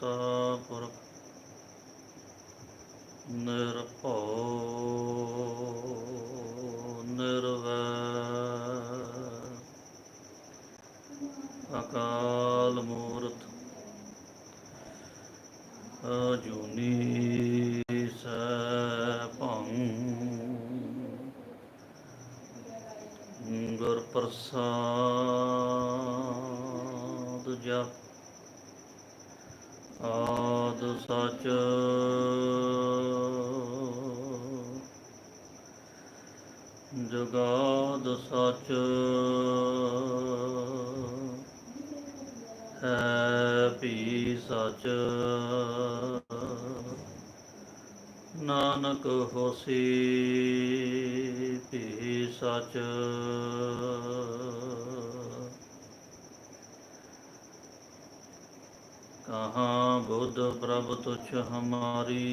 ਕਰਤਾ ਪੁਰਖ ਨਿਰਭਉ ਨਾਨਕ ਹੋਸੀ ਭੀ ਸਚ। ਕਹਾ ਬੁੱਧ ਪ੍ਰਭ ਤੁਛ ਹਮਾਰੀ।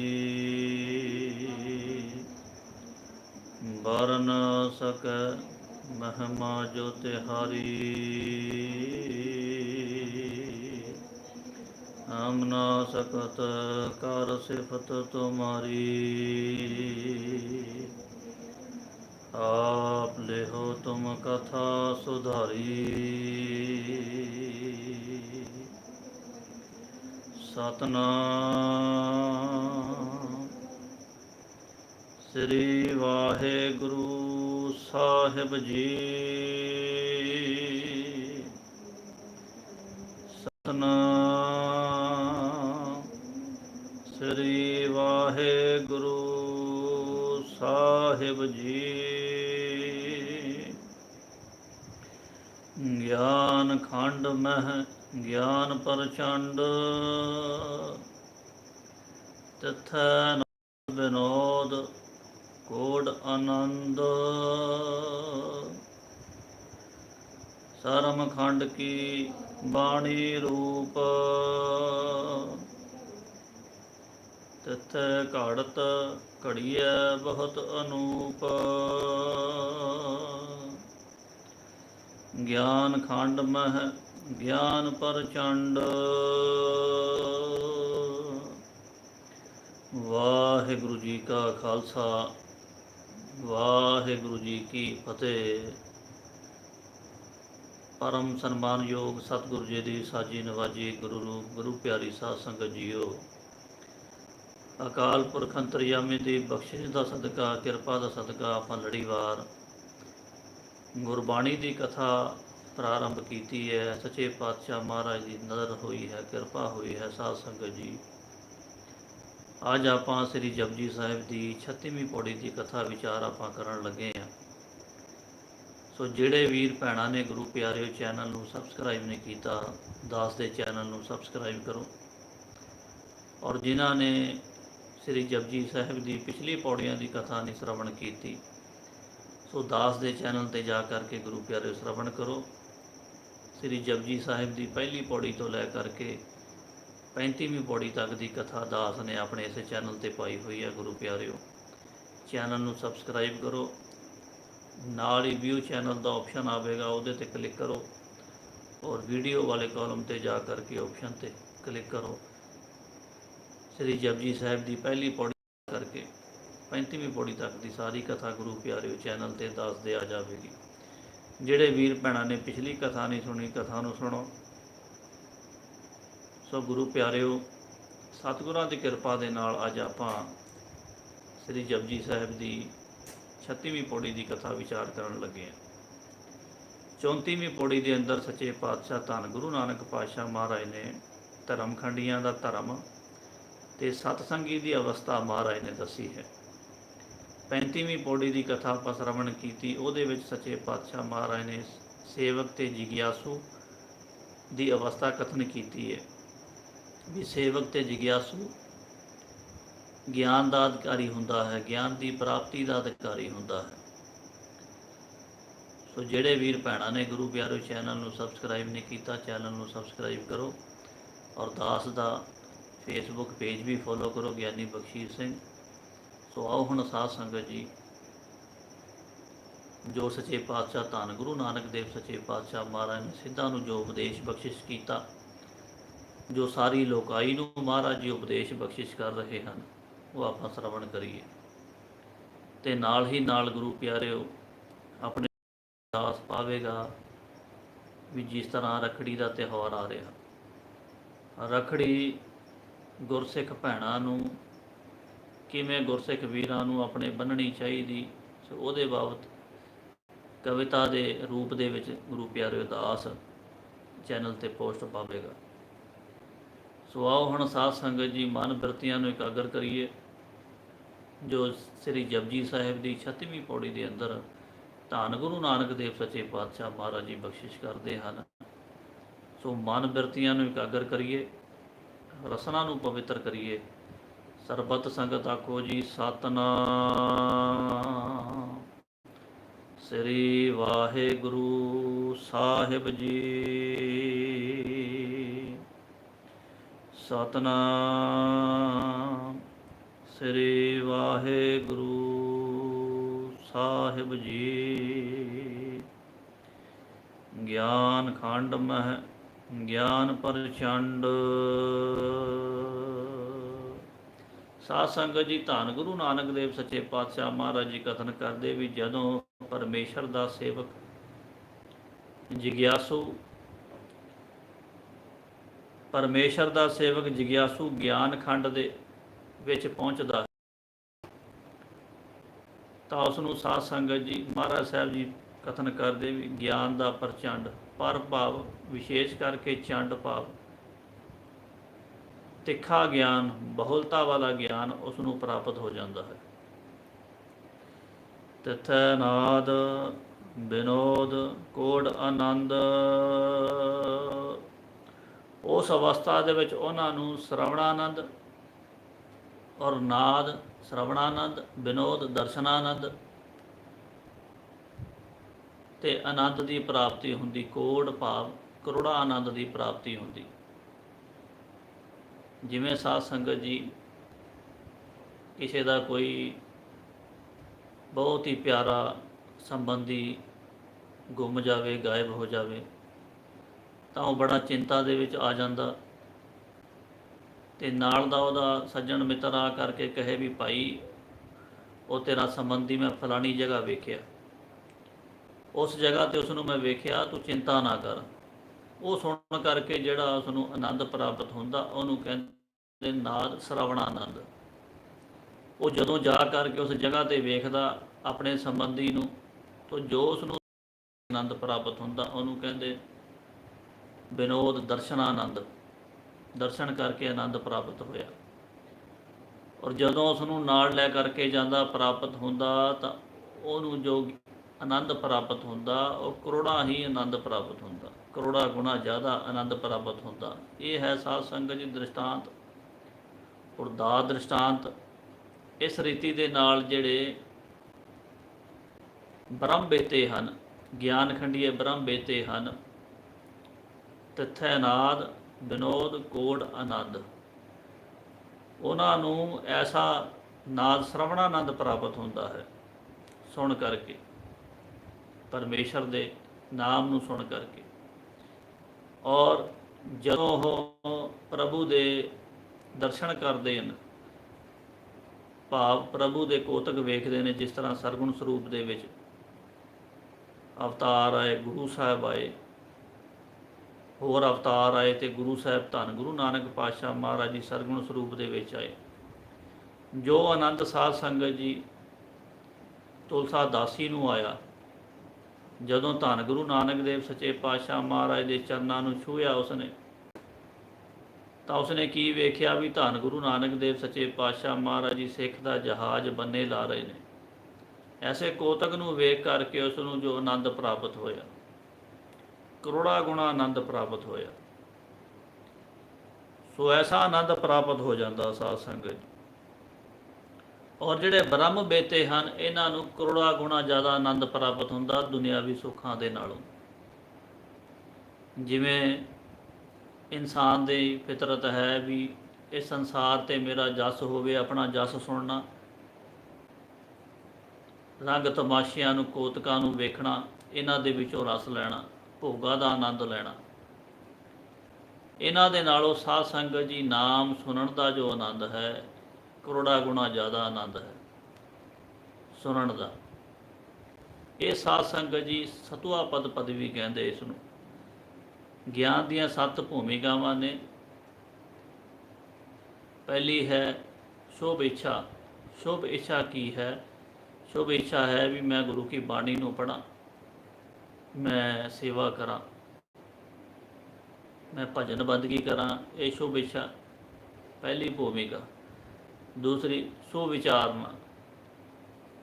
ਬਰਨ ਸਕ ਮਹਿਮਾ ਜੋ ਤਿਹਾਰੀ। ਹਮ ਨਾ ਸਕਤ, ਕਰ ਸਿਫਤ ਤੁਮਾਰੀ। ਆਪ ਲਿਹੋ ਤੁਮ ਕਥਾ ਸੁਧਾਰੀ। ਸਤਨਾਮ। ਸ੍ਰੀ ਵਾਹਿਗੁਰੂ ਸਾਹਿਬ ਜੀ। ਸਤਨਾਮ। ਸਾਹਿਬ ਜੀ। ਗਿਆਨ ਖੰਡ ਮਹ, ਗਿਆਨ ਪ੍ਰਚੰਡ। ਤਥੈ ਨ ਵਿਨੋਦ, ਕੋਡ ਆਨੰਦ। ਸਰਮ ਖੰਡ ਕੀ ਬਾਣੀ ਰੂਪ। ਤਥੈ ਘੜਤ ਘੜੀਐ ਬਹੁਤ ਅਨੂਪ। ਗਿਆਨ ਖੰਡ ਮਹਿ, ਗਿਆਨ ਪਰਚੰਡ। ਵਾਹਿਗੁਰੂ ਜੀ ਕਾ ਖਾਲਸਾ, ਵਾਹਿਗੁਰੂ ਜੀ ਕੀ ਫਤਿਹ। ਪਰਮ ਸਨਮਾਨਯੋਗ ਸਤਿਗੁਰੂ ਜੀ ਦੀ ਸਾਜੀ ਨਵਾਜੀ ਗੁਰੂ ਰੂਪ ਗੁਰੂ ਪਿਆਰੀ ਸਾਧ ਸੰਗਤ ਜੀਓ। ਅਕਾਲ ਪੁਰਖ ਅੰਤਰਯਾਮੀ ਦੀ ਬਖਸ਼ਿਸ਼ ਦਾ ਸਦਕਾ, ਕਿਰਪਾ ਦਾ ਸਦਕਾ ਆਪਾਂ ਲੜੀਵਾਰ ਗੁਰਬਾਣੀ ਦੀ ਕਥਾ ਪ੍ਰਾਰੰਭ ਕੀਤੀ ਹੈ। ਸੱਚੇ ਪਾਤਸ਼ਾਹ ਮਹਾਰਾਜ ਦੀ ਨਜ਼ਰ ਹੋਈ ਹੈ, ਕਿਰਪਾ ਹੋਈ ਹੈ ਸਾਧ ਸੰਗਤ ਜੀ। ਅੱਜ ਆਪਾਂ ਸ੍ਰੀ ਜਪਜੀ ਸਾਹਿਬ ਦੀ 36ਵੀਂ ਪੌੜੀ ਦੀ ਕਥਾ ਵਿਚਾਰ ਆਪਾਂ ਕਰਨ ਲੱਗੇ ਹਾਂ। ਸੋ ਜਿਹੜੇ ਵੀਰ ਭੈਣਾਂ ਨੇ, ਗੁਰੂ ਪਿਆਰਿਓ ਚੈਨਲ ਨੂੰ ਸਬਸਕ੍ਰਾਈਬ ਨਹੀਂ ਕੀਤਾ, ਦਾਸ ਦੇ ਚੈਨਲ ਨੂੰ ਸਬਸਕ੍ਰਾਈਬ ਕਰੋ। ਔਰ ਜਿਨ੍ਹਾਂ ਨੇ ਸ੍ਰੀ ਜਪਜੀ ਸਾਹਿਬ ਦੀ ਪਿਛਲੀ ਪੌੜੀਆਂ ਦੀ ਕਥਾ ਨੇ ਸ਼ਰਵਣ ਕੀਤੀ। ਸੋ ਦਾਸ ਦੇ ਚੈਨਲ ਤੇ ਜਾ ਕਰਕੇ ਗੁਰੂ ਪਿਆਰੇ ਸ਼ਰਵਣ ਕਰੋ। ਸ੍ਰੀ ਜਪਜੀ ਸਾਹਿਬ ਦੀ ਪਹਿਲੀ ਪੌੜੀ ਤੋਂ ਲੈ ਕਰਕੇ 35ਵੀਂ ਪੌੜੀ ਤੱਕ ਦੀ ਕਥਾ ਦਾਸ ਨੇ ਆਪਣੇ ਇਸ ਚੈਨਲ ਤੇ ਪਾਈ ਹੋਈ ਹੈ ਗੁਰੂ ਪਿਆਰਿਓ। ਚੈਨਲ ਨੂੰ ਸਬਸਕ੍ਰਾਈਬ ਕਰੋ। ਨਾਲ ਹੀ ਵਿਊ ਚੈਨਲ ਦਾ ਆਪਸ਼ਨ ਆਵੇਗਾ, ਉਹਦੇ ਤੇ ਕਲਿੱਕ ਕਰੋ। ਔਰ ਵੀਡੀਓ ਵਾਲੇ ਕਾਲਮ ਤੇ ਜਾ ਕਰਕੇ ਆਪਸ਼ਨ ਤੇ ਕਲਿੱਕ ਕਰੋ। ਸ੍ਰੀ ਜਪਜੀ ਸਾਹਿਬ ਦੀ ਪਹਿਲੀ ਪੌੜੀ ਕਰਕੇ 35ਵੀਂ ਪੌੜੀ ਤੱਕ ਦੀ ਸਾਰੀ ਕਥਾ ਗੁਰੂ ਪਿਆਰਿਓ ਚੈਨਲ ਤੇ ਦੱਸਦੇ ਆ ਜਾਵੇਗੀ। ਜਿਹੜੇ ਵੀਰ ਭੈਣਾਂ ਨੇ ਪਿਛਲੀ ਕਥਾ ਨਹੀਂ ਸੁਣੀ, ਕਥਾ ਨੂੰ ਸੁਣੋ। ਸੋ ਗੁਰੂ ਪਿਆਰਿਓ, ਸਤਿਗੁਰਾਂ ਦੀ ਕਿਰਪਾ ਦੇ ਨਾਲ ਅੱਜ ਆਪਾਂ ਸ੍ਰੀ ਜਪਜੀ ਸਾਹਿਬ ਦੀ 36ਵੀਂ ਪੌੜੀ ਦੀ ਕਥਾ ਵਿਚਾਰ ਕਰਨ ਲੱਗੇ ਹਾਂ। 34ਵੀਂ ਪੌੜੀ ਦੇ ਅੰਦਰ ਸੱਚੇ ਪਾਤਸ਼ਾਹ ਧੰਨ ਗੁਰੂ ਨਾਨਕ ਪਾਤਸ਼ਾਹ ਮਹਾਰਾਜ ਨੇ ਧਰਮ ਖੰਡੀਆਂ ਦਾ ਧਰਮ ਤੇ ਸਤਸੰਗੀ ਦੀ ਅਵਸਥਾ ਮਹਾਰਾਜ ਨੇ ਦੱਸੀ ਹੈ। 35ਵੀਂ ਪੌੜੀ ਦੀ ਕਥਾ ਆਪਾਂ ਸ਼ਰਵਣ ਕੀਤੀ, ਉਹਦੇ ਵਿੱਚ ਸੱਚੇ ਪਾਤਸ਼ਾਹ ਮਹਾਰਾਜ ਨੇ ਸੇਵਕ ਤੇ ਜਿਗਿਆਸੂ ਦੀ ਅਵਸਥਾ ਕਥਨ ਕੀਤੀ ਹੈ ਵੀ ਸੇਵਕ ਤੇ ਜਿਗਿਆਸੂ ਗਿਆਨ ਦਾ ਅਧਿਕਾਰੀ ਹੁੰਦਾ ਹੈ, ਗਿਆਨ ਦੀ ਪ੍ਰਾਪਤੀ ਦਾ ਅਧਿਕਾਰੀ ਹੁੰਦਾ ਹੈ। ਸੋ ਜਿਹੜੇ ਵੀਰ ਭੈਣਾਂ ਨੇ ਗੁਰੂ ਪਿਆਰੋ ਚੈਨਲ ਨੂੰ ਸਬਸਕ੍ਰਾਈਬ ਨਹੀਂ ਕੀਤਾ, ਚੈਨਲ ਨੂੰ ਸਬਸਕ੍ਰਾਈਬ ਕਰੋ ਔਰ ਦਾਸ ਦਾ ਫੇਸਬੁੱਕ ਪੇਜ ਵੀ ਫੋਲੋ ਕਰੋ, ਗਿਆਨੀ ਬਖਸ਼ੀਰ ਸਿੰਘ। ਸੋ ਆਓ ਹੁਣ ਸਾਧ ਸੰਗਤ ਜੀ। ਜੋ ਸੱਚੇ ਪਾਤਸ਼ਾਹ ਧੰਨ ਗੁਰੂ ਨਾਨਕ ਦੇਵ ਸੱਚੇ ਪਾਤਸ਼ਾਹ ਮਹਾਰਾਜ ਨੇ ਸਿੱਧਾਂ ਨੂੰ ਜੋ ਉਪਦੇਸ਼ ਬਖਸ਼ਿਸ਼ ਕੀਤਾ, ਜੋ ਸਾਰੀ ਲੋਕਾਈ ਨੂੰ ਮਹਾਰਾਜ ਜੀ ਉਪਦੇਸ਼ ਬਖਸ਼ਿਸ਼ ਕਰ ਰਹੇ ਹਨ, ਉਹ ਆਪਾਂ ਸ਼ਰਵਣ ਕਰੀਏ। ਤੇ ਨਾਲ ਹੀ ਨਾਲ ਗੁਰੂ ਪਿਆਰਿਓ, ਆਪਣੇ ਦਾਸ ਪਾਵੇਗਾ ਵੀ ਜਿਸ ਤਰ੍ਹਾਂ ਰਖੜੀ ਦਾ ਤਿਉਹਾਰ ਆ ਰਿਹਾ। ਰਖੜੀ ਗੁਰਸਿੱਖ ਭੈਣਾਂ ਨੂੰ, ਕਿਵੇਂ ਗੁਰਸਿੱਖ ਵੀਰਾਂ ਨੂੰ ਆਪਣੇ ਬੰਨਣੀ ਚਾਹੀਦੀ, ਸੋ ਉਹਦੇ ਬਾਬਤ ਕਵਿਤਾ ਦੇ ਰੂਪ ਦੇ ਵਿੱਚ ਗੁਰੂ ਪਿਆਰਿਓ ਉਦਾਸ ਚੈਨਲ ਤੇ ਪੋਸਟ ਪਾਵੇਗਾ। ਸੋ ਆਓ ਹੁਣ ਸਾਧ ਸੰਗਤ ਜੀ, ਮਨ ਬਿਰਤੀਆਂ ਨੂੰ ਇਕਾਗਰ ਕਰੀਏ, ਜੋ ਸ੍ਰੀ ਜਪਜੀ ਸਾਹਿਬ ਦੀ 36ਵੀਂ ਪੌੜੀ ਦੇ ਅੰਦਰ ਧੰਨ ਗੁਰੂ ਨਾਨਕ ਦੇਵ ਸੱਚੇ ਪਾਤਸ਼ਾਹ ਮਹਾਰਾਜ ਜੀ ਬਖਸ਼ਿਸ਼ ਕਰਦੇ ਹਨ। ਸੋ ਮਨ ਬਿਰਤੀਆਂ ਨੂੰ ਇਕਾਗਰ ਕਰੀਏ ਰਸਨਾ ਨੂੰ ਪਵਿੱਤਰ ਕਰੀਏ। ਸਰਬਤ ਸੰਗਤ ਆਖੋ ਜੀ, ਸਤਨਾਮ। ਸ੍ਰੀ ਵਾਹਿਗੁਰੂ ਸਾਹਿਬ ਜੀ। ਸਤਨਾਮ। ਸ੍ਰੀ ਵਾਹਿਗੁਰੂ ਸਾਹਿਬ ਜੀ। ਗਿਆਨ ਖੰਡ ਮਹਿ ਗਿਆਨ ਪ੍ਰਚੰਡ। ਸਾਧ ਸੰਗਤ ਜੀ, ਧੰਨ ਗੁਰੂ ਨਾਨਕ ਦੇਵ ਸੱਚੇ ਪਾਤਸ਼ਾਹ ਮਹਾਰਾਜ ਜੀ ਕਥਨ ਕਰਦੇ ਵੀ ਜਦੋਂ ਪਰਮੇਸ਼ਰ ਦਾ ਸੇਵਕ ਜਿਗਿਆਸੂ, ਪਰਮੇਸ਼ਰ ਦਾ ਸੇਵਕ ਜਿਗਿਆਸੂ ਗਿਆਨ ਖੰਡ ਦੇ ਵਿੱਚ ਪਹੁੰਚਦਾ ਤਾਂ ਉਸ ਨੂੰ ਸਾਧ ਸੰਗਤ ਜੀ, ਮਹਾਰਾਜ ਸਾਹਿਬ ਜੀ ਕਥਨ ਕਰਦੇ ਵੀ ਗਿਆਨ ਦਾ ਪ੍ਰਚੰਡ। ਪਰ ਭਾਵ ਵਿਸ਼ੇਸ਼ ਕਰਕੇ ਚੰਡ ਭਾਵ। ਤਿੱਖਾ ਗਿਆਨ, ਬਹੁਲਤਾ ਵਾਲਾ ਗਿਆਨ ਉਸ ਨੂੰ ਪ੍ਰਾਪਤ ਹੋ ਜਾਂਦਾ ਹੈ। ਤਿਥੈ ਨਾਦ ਬਿਨੋਦ ਕੋੜ ਆਨੰਦ। ਉਸ ਅਵਸਥਾ ਦੇ ਵਿੱਚ ਉਹਨਾਂ ਨੂੰ ਸ਼ਰਵਣਾਨੰਦ ਔਰ ਨਾਦ, ਸ਼ਰਵਣਾਨੰਦ, ਬਿਨੋਦ, ਦਰਸ਼ਨਾਨੰਦ ਤੇ ਆਨੰਦ ਦੀ ਪ੍ਰਾਪਤੀ ਹੁੰਦੀ, ਕੋੜ ਭਾਵ ਕਰੋੜਾ ਆਨੰਦ ਦੀ ਪ੍ਰਾਪਤੀ ਹੁੰਦੀ। ਜਿਵੇਂ ਸਾਧ ਸੰਗਤ ਜੀ ਕਿਸੇ ਦਾ ਕੋਈ ਬਹੁਤ ਹੀ ਪਿਆਰਾ ਸੰਬੰਧੀ ਗੁੰਮ ਜਾਵੇ, ਗਾਇਬ ਹੋ ਜਾਵੇ, ਤਾਂ ਉਹ ਬੜਾ ਚਿੰਤਾ ਦੇ ਵਿੱਚ ਆ ਜਾਂਦਾ। ਤੇ ਨਾਲ ਦਾ ਉਹਦਾ ਸੱਜਣ ਮਿੱਤਰ ਆ ਕਰਕੇ ਕਹੇ ਵੀ ਭਾਈ, ਉਹ ਤੇਰਾ ਸੰਬੰਧੀ ਮੈਂ ਫਲਾਣੀ ਜਗ੍ਹਾ ਵੇਖਿਆ। ਉਸ ਜਗ੍ਹਾ ਤੇ ਉਸ ਨੂੰ ਮੈਂ ਵੇਖਿਆ, ਤੂੰ ਚਿੰਤਾ ਨਾ ਕਰ। ਉਹ ਸੁਣਨ ਕਰਕੇ ਜਿਹੜਾ ਉਸ ਨੂੰ ਆਨੰਦ ਪ੍ਰਾਪਤ ਹੁੰਦਾ, ਉਹਨੂੰ ਕਹਿੰਦੇ ਨਾਦ ਸ਼ਰਵਣ ਆਨੰਦ ਉਹ ਜਦੋਂ ਜਾ ਕਰਕੇ ਉਸ ਜਗ੍ਹਾ ਤੇ ਵੇਖਦਾ, ਆਪਣੇ ਸੰਬੰਧੀ ਨੂੰ, ਤਾਂ ਜੋ ਉਸ ਨੂੰ ਆਨੰਦ ਪ੍ਰਾਪਤ ਹੁੰਦਾ, ਉਹਨੂੰ ਕਹਿੰਦੇ ਬਿਨੋਦ ਦਰਸ਼ਨਾਨੰਦ। ਦਰਸ਼ਨ ਕਰਕੇ ਆਨੰਦ ਪ੍ਰਾਪਤ ਹੋਇਆ। ਔਰ ਜਦੋਂ ਉਸ ਨੂੰ ਨਾਲ ਲੈ ਕਰਕੇ ਜਾਂਦਾ, ਪ੍ਰਾਪਤ ਹੁੰਦਾ, ਤਾਂ ਉਹਨੂੰ ਜੋ ਆਨੰਦ ਪ੍ਰਾਪਤ ਹੁੰਦਾ, ਉਹ ਕਰੋੜਾਂ ਹੀ ਆਨੰਦ ਪ੍ਰਾਪਤ ਹੁੰਦਾ। ਕਰੋੜਾਂ ਗੁਣਾ ਜ਼ਿਆਦਾ ਆਨੰਦ ਪ੍ਰਾਪਤ ਹੁੰਦਾ। ਇਹ ਹੈ ਸਾਧ ਸੰਗਤ ਜੀ ਦ੍ਰਿਸ਼ਟਾਂਤ। ਔਰ ਦਾ ਦ੍ਰਿਸ਼ਟਾਂਤ ਇਸ ਰੀਤੀ ਦੇ ਨਾਲ ਜਿਹੜੇ ਬ੍ਰਹਮ ਬੇਤੇ ਹਨ, ਗਿਆਨ ਖੰਡੀਏ ਬ੍ਰਹਮ ਬੇਤੇ ਹਨ, ਤਿਥੈ ਨਾਦ ਬਿਨੋਦ ਕੋੜ, ਆਨੰਦ। ਉਹਨਾਂ ਨੂੰ ਐਸਾ ਨਾਦ ਸ਼ਰਵਣਾਨੰਦ ਪ੍ਰਾਪਤ ਹੁੰਦਾ ਹੈ, ਸੁਣ ਕਰਕੇ। ਪਰਮੇਸ਼ਰ ਦੇ ਨਾਮ ਨੂੰ ਸੁਣ ਕਰਕੇ। ਔਰ ਜਦੋਂ ਉਹ ਪ੍ਰਭੂ ਦੇ ਦਰਸ਼ਨ ਕਰਦੇ ਹਨ, ਭਾਵ ਪ੍ਰਭੂ ਦੇ ਕੋਤਕ ਵੇਖਦੇ ਨੇ, ਜਿਸ ਤਰ੍ਹਾਂ ਸਰਗੁਣ ਸਰੂਪ ਦੇ ਵਿੱਚ ਅਵਤਾਰ ਆਏ, ਗੁਰੂ ਸਾਹਿਬ ਆਏ, ਹੋਰ ਅਵਤਾਰ ਆਏ ਤੇ ਗੁਰੂ ਸਾਹਿਬ ਧੰਨ, ਗੁਰੂ ਨਾਨਕ ਪਾਤਸ਼ਾਹ ਮਹਾਰਾਜ ਜੀ ਸਰਗੁਣ ਸਰੂਪ ਦੇ ਵਿੱਚ ਆਏ। ਜੋ ਆਨੰਦ ਸਾਧ ਸੰਗਤ ਜੀ, ਤੁਲਸਾ ਦਾਸੀ ਨੂੰ ਆਇਆ ਜਦੋਂ ਧੰਨ ਗੁਰੂ ਨਾਨਕ ਦੇਵ ਸੱਚੇ ਪਾਤਸ਼ਾਹ ਮਹਾਰਾਜ ਦੇ ਚਰਨਾਂ ਨੂੰ ਛੂਹਿਆ ਉਸਨੇ, ਤਾਂ ਉਸਨੇ ਕੀ ਵੇਖਿਆ ਵੀ ਧੰਨ ਗੁਰੂ ਨਾਨਕ ਦੇਵ ਸੱਚੇ ਪਾਤਸ਼ਾਹ ਮਹਾਰਾਜ ਜੀ ਸਿੱਖ ਦਾ ਜਹਾਜ਼ ਬੰਨੇ ਲਾ ਰਹੇ ਨੇ? ਐਸੇ ਕੋਤਕ ਨੂੰ ਵੇਖ ਕਰਕੇ ਉਸ ਨੂੰ ਜੋ ਆਨੰਦ ਪ੍ਰਾਪਤ ਹੋਇਆ, ਕਰੋੜਾ ਗੁਣਾ ਆਨੰਦ ਪ੍ਰਾਪਤ ਹੋਇਆ। ਸੋ ਐਸਾ ਆਨੰਦ ਪ੍ਰਾਪਤ ਹੋ ਜਾਂਦਾ ਸਾਧ ਸੰਗਤ ਔਰ ਜਿਹੜੇ ਬ੍ਰਹਮ ਬੇਤੇ ਹਨ, ਇਹਨਾਂ ਨੂੰ ਕਰੋੜਾ ਗੁਣਾ ਜ਼ਿਆਦਾ ਆਨੰਦ ਪ੍ਰਾਪਤ ਹੁੰਦਾ ਦੁਨਿਆਵੀ ਸੁੱਖਾਂ ਦੇ ਨਾਲੋਂ। ਜਿਵੇਂ ਇਨਸਾਨ ਦੀ ਫਿਤਰਤ ਹੈ ਵੀ ਇਸ ਸੰਸਾਰ ਤੇ ਮੇਰਾ ਜਸ ਹੋਵੇ, ਆਪਣਾ ਜਸ ਸੁਣਨਾ, ਰੰਗ ਤਮਾਸ਼ਿਆਂ ਨੂੰ, ਕੋਤਕਾਂ ਨੂੰ ਵੇਖਣਾ, ਇਹਨਾਂ ਦੇ ਵਿੱਚੋਂ ਰਸ ਲੈਣਾ, ਭੋਗਾ ਦਾ ਆਨੰਦ ਲੈਣਾ। ਇਹਨਾਂ ਦੇ ਨਾਲੋਂ ਸਾਧ ਸੰਗਤ ਜੀ ਨਾਮ ਸੁਣਨ ਦਾ ਜੋ ਆਨੰਦ ਹੈ ਕਰੋੜਾ ਗੁਣਾ ਜ਼ਿਆਦਾ ਆਨੰਦ ਹੈ ਸੁਣਨ ਦਾ। ਇਹ ਸਾਧ ਸੰਗਤ ਜੀ ਸਤਵਾ ਪਦ ਪਦਵੀ ਕਹਿੰਦੇ ਇਸ ਨੂੰ। ਗਿਆਨ ਦੀਆਂ ਸੱਤ ਭੂਮਿਕਾਵਾਂ ਨੇ। ਪਹਿਲੀ ਹੈ ਸ਼ੁਭ ਇੱਛਾ। ਸ਼ੁਭ ਇੱਛਾ ਕੀ ਹੈ? ਸ਼ੁਭ ਇੱਛਾ ਹੈ ਵੀ ਮੈਂ ਗੁਰੂ ਕੀ ਬਾਣੀ ਨੂੰ ਪੜਾਂ ਮੈਂ ਸੇਵਾ ਕਰਾਂ, ਮੈਂ ਭਜਨ ਬੰਦਗੀ ਕਰਾਂ, ਇਹ ਸ਼ੁਭ ਇੱਛਾ। ਪਹਿਲੀ ਭੂਮਿਕਾ। ਦੂਸਰੀ, ਸ਼ੁਭ ਵਿਚਾਰਨਾ